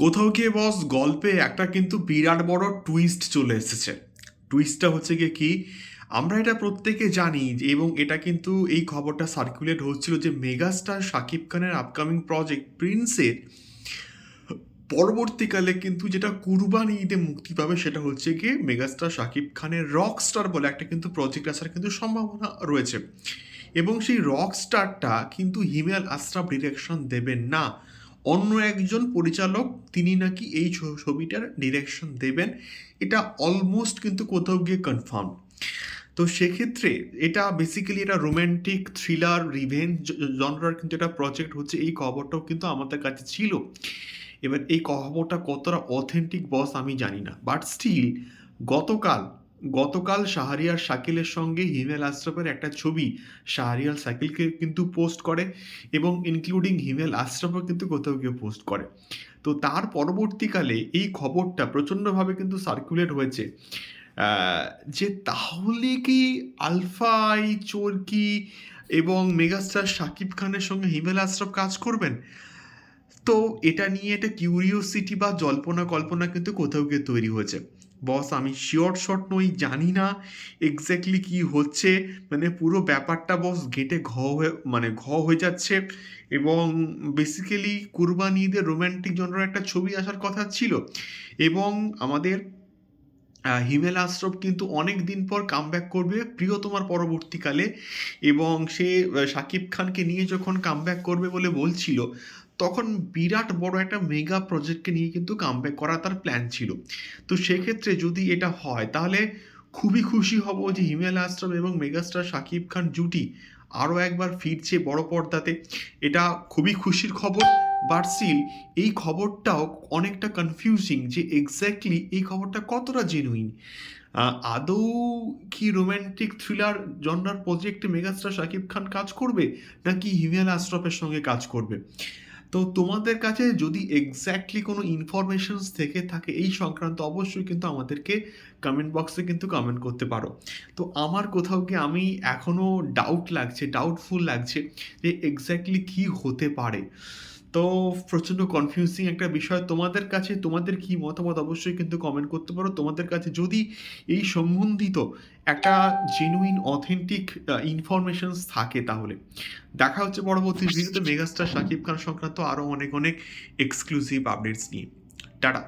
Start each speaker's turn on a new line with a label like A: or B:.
A: কোথাও গিয়ে বস গল্পে একটা কিন্তু বিরাট বড় টুইস্ট চলে এসেছে। টুইস্টটা হচ্ছে গিয়ে কি, আমরা এটা প্রত্যেকে জানি এবং এটা কিন্তু এই খবরটা সার্কুলেট হচ্ছিল যে মেগাস্টার শাকিব খানের আপকামিং প্রজেক্ট প্রিন্সের পরবর্তীকালে কিন্তু যেটা কুরবানি ঈদে মুক্তি পাবে সেটা হচ্ছে গিয়ে মেগাস্টার শাকিব খানের রক স্টার বলে একটা কিন্তু প্রজেক্ট আসার কিন্তু সম্ভাবনা রয়েছে। এবং সেই রক স্টারটা কিন্তু হিমেল আশরাফ ডিরেকশন দেবেন না। অন্য একজন পরিচালক, তিনি নাকি এই ছবিটার ডিরেকশন দেবেন, এটা অলমোস্ট কিন্তু কোথাও গিয়ে কনফার্ম তো সেক্ষেত্রে এটা বেসিক্যালি এটা রোম্যান্টিক থ্রিলার রিভেঞ্জ জনরার কিন্তু এটা প্রজেক্ট হচ্ছে, এই খবরটাও কিন্তু আমাদের কাছে ছিল। এবার এই খবরটা কতটা অথেন্টিক বস আমি জানি না। বাট স্টিল গতকাল গতকাল শাহরিয়ার শাকিলের সঙ্গে হিমেল আশরাফের একটা ছবি শাহরিয়ার শাকিলকে কিন্তু পোস্ট করে এবং ইনক্লুডিং হিমেল আশরাফও কিন্তু কোথাও গিয়ে পোস্ট করে। তো তার পরবর্তীকালে এই খবরটা প্রচণ্ডভাবে কিন্তু সার্কুলেট হয়েছে। যে তাহলে কি আলফাই চোরকি এবং মেগাস্টার শাকিব খানের সঙ্গে হিমেল আশরাফ কাজ করবেন? তো এটা নিয়ে একটা কিউরিওসিটি বা জল্পনা কল্পনা কিন্তু কোথাও গিয়ে তৈরি হয়েছে। বস, আমি শিওর শট নই, জানি না এক্স্যাক্টলি কি হচ্ছে। মানে পুরো ব্যাপারটা বস গেটে ঘ হয়ে মানে ঘ হয়ে যাচ্ছে। এবং বেসিক্যালি কুরবানি ঈদের রোম্যান্টিক জনরার একটা ছবি আসার কথা ছিল। এবং আমাদের হিমেল আশরফ কিন্তু অনেক দিন পর কামব্যাক করবে প্রিয়তমার পরবর্তীকালে। এবং সে শাকিব খানকে নিয়ে যখন কামব্যাক করবে বলে বলছিল তখন বিরাট বড় একটা মেগা প্রজেক্টকে নিয়ে কিন্তু কামব্যাক করা তার প্ল্যান ছিল। তো সেক্ষেত্রে যদি এটা হয়, তাহলে খুবই খুশি হব যে হিমেল আশ্রম এবং মেগাস্টার শাকিব খান জুটি আরও একবার ফিরছে বড় পর্দাতে। এটা খুবই খুশির খবর। বাট স্টিল এই খবরটাও অনেকটা কনফিউজিং যে এক্স্যাক্টলি এই খবরটা কতটা জেনুইন আদৌ কি রোম্যান্টিক থ্রিলার জনরার প্রজেক্টে মেগাস্টার শাকিব খান কাজ করবে, নাকি হিমেল আশরফের সঙ্গে কাজ করবে? তো তোমাদের কাছে যদি এক্স্যাক্টলি কোনো ইনফরমেশনস থেকে থাকে এই সংক্রান্ত, অবশ্যই কিন্তু আমাদেরকে কমেন্ট বক্সে কিন্তু কমেন্ট করতে পারো। তো আমার কোথাও কি আমি এখনও ডাউট লাগছে ডাউটফুল লাগছে যে এক্স্যাক্টলি কি হতে পারে? তো প্রচণ্ড কনফিউজিং একটা বিষয়। তোমাদের কাছে তোমাদের কি মতামত? অবশ্যই কিন্তু কমেন্ট করতে পারো। তোমাদের কাছে যদি এই সম্বন্ধিত একটা জেনুইন অথেন্টিক ইনফরমেশনস থাকে তাহলে। দেখা হচ্ছে পরবর্তী ভিডিওতে মেগাস্টার শাকিব খান সংক্রান্ত আরও অনেক অনেক এক্সক্লুসিভ আপডেটস নিয়ে। টাটা।